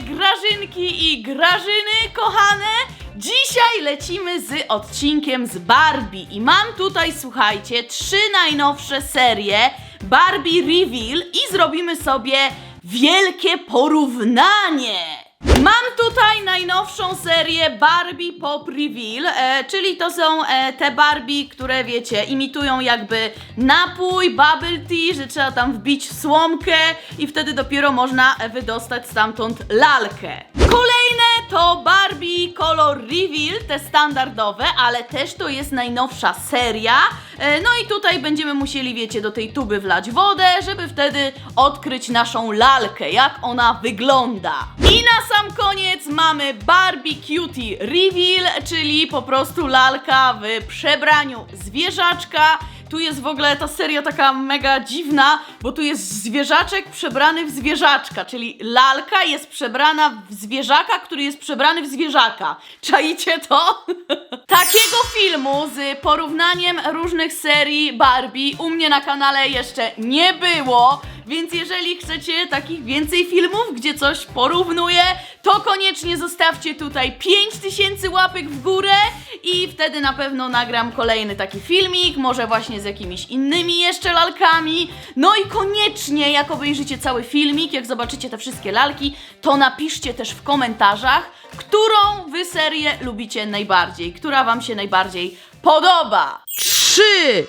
grażynki i grażyny kochane! Dzisiaj lecimy z odcinkiem z Barbie i mam tutaj, słuchajcie, trzy najnowsze serie Barbie Reveal i zrobimy sobie wielkie porównanie! Mam tutaj najnowszą serię Barbie Pop Reveal, e, czyli to są e, te Barbie, które wiecie, imitują jakby napój, bubble tea, że trzeba tam wbić słomkę i wtedy dopiero można wydostać stamtąd lalkę. Kolejne to Barbie Color Reveal, te standardowe, ale też to jest najnowsza seria. E, No i tutaj będziemy musieli, wiecie, do tej tuby wlać wodę, żeby wtedy odkryć naszą lalkę, jak ona wygląda. I na sam koniec mamy Barbie Cutie Reveal, czyli po prostu lalka w przebraniu zwierzaczka. Tu jest w ogóle ta seria taka mega dziwna, bo tu jest zwierzaczek przebrany w zwierzaczka, czyli lalka jest przebrana w zwierzaka, który jest przebrany w zwierzaka. Czaicie to? Takiego filmu z porównaniem różnych serii Barbie u mnie na kanale jeszcze nie było, więc jeżeli chcecie takich więcej filmów, gdzie coś porównuję, to koniecznie zostawcie tutaj 5000 łapek w górę i wtedy na pewno nagram kolejny taki filmik, może właśnie z jakimiś innymi jeszcze lalkami. No i koniecznie, jak obejrzycie cały filmik, jak zobaczycie te wszystkie lalki, to napiszcie też w komentarzach, którą wy serię lubicie najbardziej, która wam się najbardziej podoba. Trzy,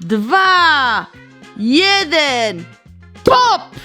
dwa, jeden, pop!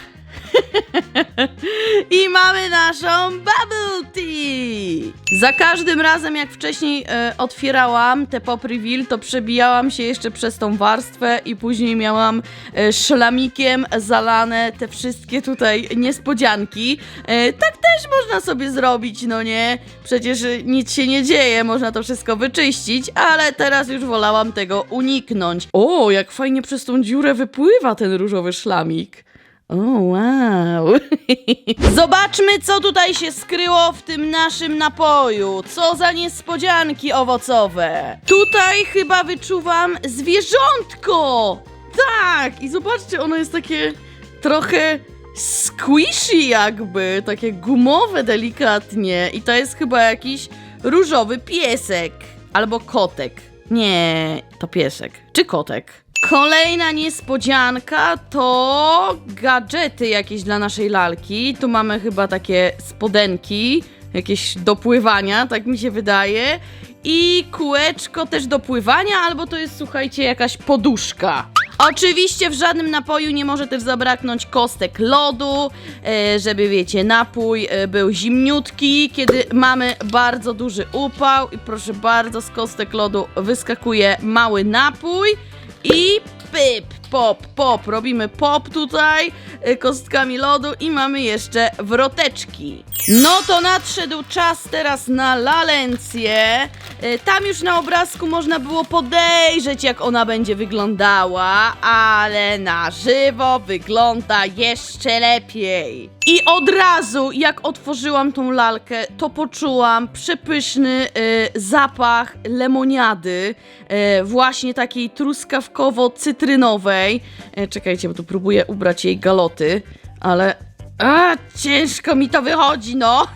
I mamy naszą bubble tea! Za każdym razem, jak wcześniej e, otwierałam te pop reveal, to przebijałam się jeszcze przez tą warstwę i później miałam e, szlamikiem zalane te wszystkie tutaj niespodzianki. E, tak też można sobie zrobić, no nie? Przecież e, nic się nie dzieje, można to wszystko wyczyścić, ale teraz już wolałam tego uniknąć. O, jak fajnie przez tą dziurę wypływa ten różowy szlamik. O, wow. Zobaczmy, co tutaj się skryło w tym naszym napoju. Co za niespodzianki owocowe. Tutaj chyba wyczuwam zwierzątko. Tak, i zobaczcie, ono jest takie trochę squishy jakby, takie gumowe delikatnie. I to jest chyba jakiś różowy piesek. Albo kotek. Nie, to piesek. Czy kotek? Kolejna niespodzianka to gadżety jakieś dla naszej lalki. Tu mamy chyba takie spodenki, jakieś do pływania, tak mi się wydaje. I kółeczko też do pływania, albo to jest, słuchajcie, jakaś poduszka. Oczywiście w żadnym napoju nie może też zabraknąć kostek lodu, e, żeby wiecie, napój e, był zimniutki, kiedy mamy bardzo duży upał i proszę bardzo, z kostek lodu wyskakuje mały napój i pyp, pop, pop, robimy pop tutaj e, kostkami lodu i mamy jeszcze wroteczki. No to nadszedł czas teraz na lalencję. E, Tam już na obrazku można było podejrzeć, jak ona będzie wyglądała, ale na żywo wygląda jeszcze lepiej. I od razu, jak otworzyłam tą lalkę, to poczułam przepyszny e, zapach lemoniady, e, właśnie takiej truskawkowo-cytrynowej. Czekajcie, bo tu próbuję ubrać jej galoty, ale a, ciężko mi to wychodzi, no.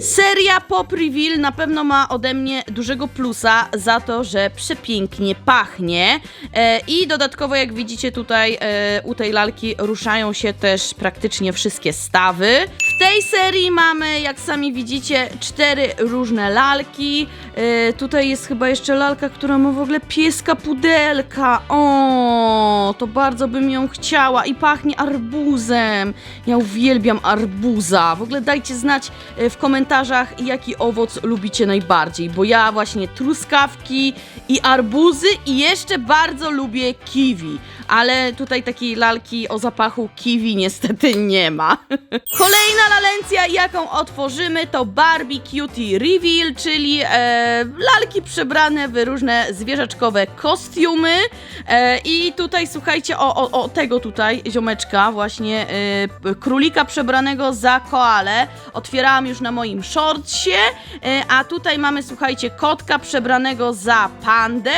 Seria Pop Reveal na pewno ma ode mnie dużego plusa za to, że przepięknie pachnie e, i dodatkowo jak widzicie tutaj e, u tej lalki ruszają się też praktycznie wszystkie stawy. Tej serii mamy, jak sami widzicie, cztery różne lalki. E, tutaj jest chyba jeszcze lalka, która ma w ogóle pieska pudelka. O, to bardzo bym ją chciała i pachnie arbuzem. Ja uwielbiam arbuza. W ogóle dajcie znać e, w komentarzach, jaki owoc lubicie najbardziej, bo ja właśnie truskawki i arbuzy i jeszcze bardzo lubię kiwi, ale tutaj takiej lalki o zapachu kiwi niestety nie ma. Kolejna lalencja, jaką otworzymy, to Barbie Cutie Reveal, czyli e, lalki przebrane w różne zwierzaczkowe kostiumy. E, I tutaj słuchajcie o, o, o tego tutaj ziomeczka, właśnie e, królika przebranego za koalę. Otwierałam już na moim shortsie, e, a tutaj mamy słuchajcie kotka przebranego za pandę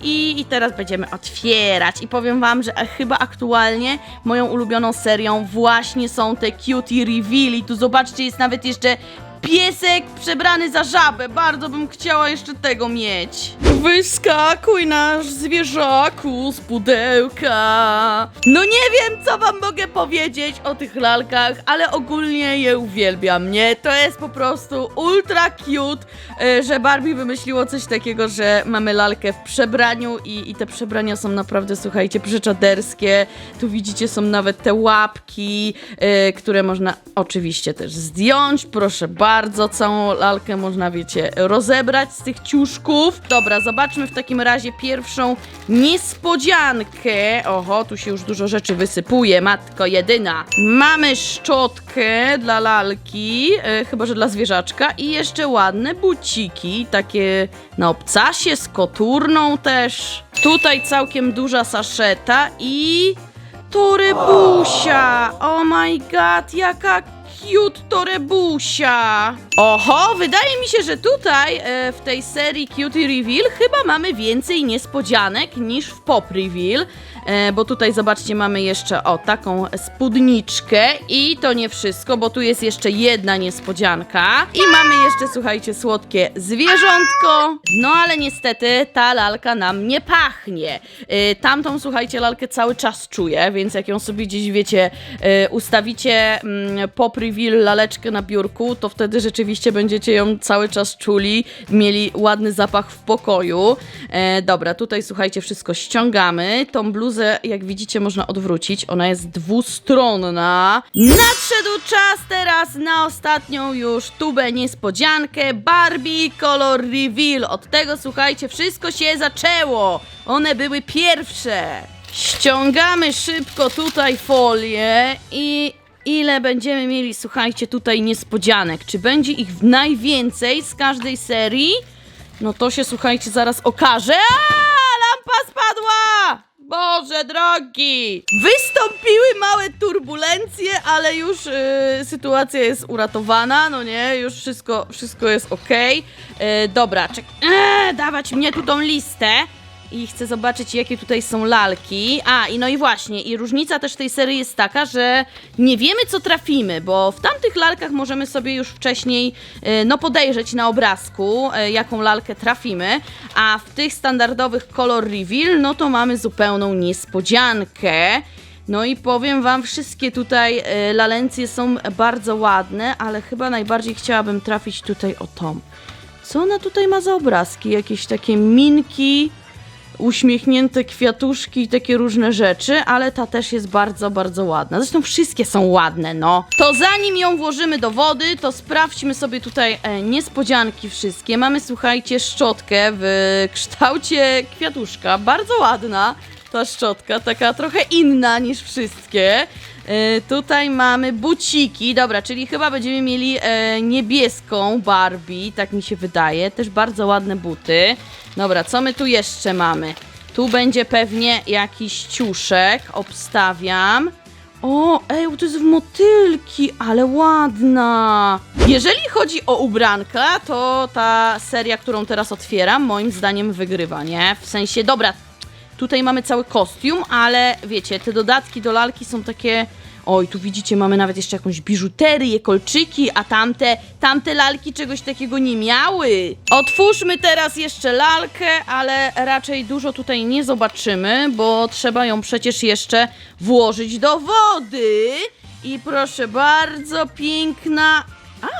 i, i teraz będziemy otwierać. I powiem wam, że chyba aktualnie moją ulubioną serią właśnie są te cutie reveal tu zobaczcie, jest nawet jeszcze piesek przebrany za żabę. Bardzo bym chciała jeszcze tego mieć. Wyskakuj nasz zwierzaku z pudełka. No nie wiem, co wam mogę powiedzieć o tych lalkach, ale ogólnie je uwielbiam, nie? To jest po prostu ultra cute, e, że Barbie wymyśliło coś takiego, że mamy lalkę w przebraniu i, i te przebrania są naprawdę, słuchajcie, przeczaderskie. Tu widzicie, są nawet te łapki, e, które można oczywiście też zdjąć. Proszę bardzo, całą lalkę można, wiecie, rozebrać z tych ciuszków. Dobra, zobaczmy w takim razie pierwszą niespodziankę. Oho, tu się już dużo rzeczy wysypuje, matko jedyna. Mamy szczotkę dla lalki, e, chyba że dla zwierzaczka i jeszcze ładne buciki, takie na obcasie z koturną też. Tutaj całkiem duża saszeta i torebusia. Oh my god, jaka cute torebusia. Oho, wydaje mi się, że tutaj e, w tej serii Cutie Reveal chyba mamy więcej niespodzianek niż w Pop Reveal. E, bo tutaj zobaczcie, mamy jeszcze o taką spódniczkę i to nie wszystko, bo tu jest jeszcze jedna niespodzianka i mamy jeszcze, słuchajcie, słodkie zwierzątko. No ale niestety ta lalka nam nie pachnie. E, tamtą, słuchajcie, lalkę cały czas czuję, więc jak ją sobie gdzieś, wiecie, e, ustawicie mm, pop reveal laleczkę na biurku, to wtedy rzeczywiście będziecie ją cały czas czuli, mieli ładny zapach w pokoju. Dobra, tutaj słuchajcie, wszystko ściągamy. Tą bluzę, jak widzicie, można odwrócić. Ona jest dwustronna. Nadszedł czas teraz na ostatnią już tubę niespodziankę Barbie Color Reveal. Od tego, słuchajcie, wszystko się zaczęło. One były pierwsze. Ściągamy szybko tutaj folię i ile będziemy mieli, słuchajcie, tutaj niespodzianek. Czy będzie ich najwięcej z każdej serii? No to się, słuchajcie, zaraz okaże. A, lampa spadła! Boże drogi! Wystąpiły małe turbulencje, ale już y, sytuacja jest uratowana, no nie, już wszystko, wszystko jest okej. Y, dobra, czek... Eee, dawać mnie tu tą listę i chcę zobaczyć, jakie tutaj są lalki. A, i no i właśnie, i różnica też tej serii jest taka, że nie wiemy, co trafimy, bo w tamtych lalkach możemy sobie już wcześniej, e, no, podejrzeć na obrazku, e, jaką lalkę trafimy, a w tych standardowych color reveal, no to mamy zupełną niespodziankę. No i powiem wam, wszystkie tutaj e, lalencje są bardzo ładne, ale chyba najbardziej chciałabym trafić tutaj o tą. Co ona tutaj ma za obrazki? Jakieś takie minki, uśmiechnięte kwiatuszki i takie różne rzeczy, ale ta też jest bardzo, bardzo ładna. Zresztą wszystkie są ładne, no. To zanim ją włożymy do wody, to sprawdźmy sobie tutaj e, niespodzianki wszystkie. Mamy, słuchajcie, szczotkę w kształcie kwiatuszka. Bardzo ładna ta szczotka, taka trochę inna niż wszystkie. E, tutaj mamy buciki, dobra, czyli chyba będziemy mieli e, niebieską Barbie, tak mi się wydaje. Też bardzo ładne buty. Dobra, co my tu jeszcze mamy? Tu będzie pewnie jakiś ciuszek, obstawiam. O, ej, to jest w motylki, ale ładna. Jeżeli chodzi o ubranka, to ta seria, którą teraz otwieram, moim zdaniem wygrywa, nie? W sensie, dobra, Tutaj mamy cały kostium, ale wiecie, te dodatki do lalki są takie. Oj, tu widzicie, mamy nawet jeszcze jakąś biżuterię, kolczyki, a tamte, tamte lalki czegoś takiego nie miały. Otwórzmy teraz jeszcze lalkę, ale raczej dużo tutaj nie zobaczymy, bo trzeba ją przecież jeszcze włożyć do wody. I proszę bardzo, piękna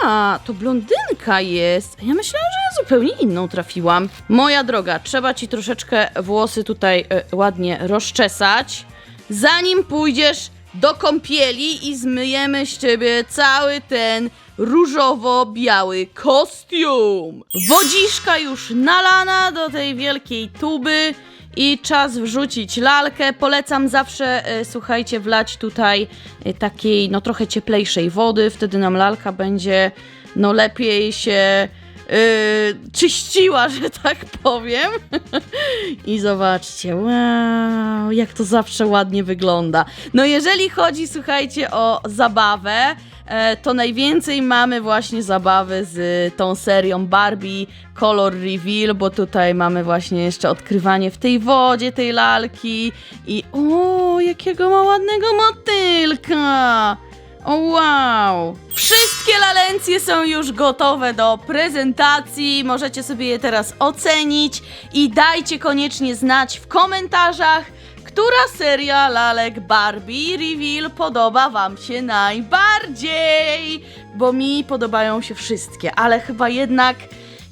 a, to blondynka jest. Ja myślałam, że ja zupełnie inną trafiłam. Moja droga, trzeba ci troszeczkę włosy tutaj e, ładnie rozczesać, zanim pójdziesz do kąpieli i zmyjemy z ciebie cały ten różowo-biały kostium. Wodziszka już nalana do tej wielkiej tuby i czas wrzucić lalkę. Polecam zawsze, e, słuchajcie, wlać tutaj e, takiej, no trochę cieplejszej wody, wtedy nam lalka będzie, no lepiej się e, czyściła, że tak powiem. I zobaczcie, wow, jak to zawsze ładnie wygląda. No jeżeli chodzi, słuchajcie, o zabawę, to najwięcej mamy właśnie zabawy z tą serią Barbie Color Reveal, bo tutaj mamy właśnie jeszcze odkrywanie w tej wodzie tej lalki i o, jakiego ma ładnego motylka! O wow! Wszystkie lalencje są już gotowe do prezentacji. Możecie sobie je teraz ocenić i dajcie koniecznie znać w komentarzach, która seria lalek Barbie Reveal podoba Wam się najbardziej. Bo mi podobają się wszystkie, ale chyba jednak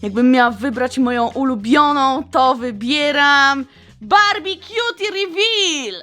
jakbym miała wybrać moją ulubioną, to wybieram Barbie Cutie Reveal!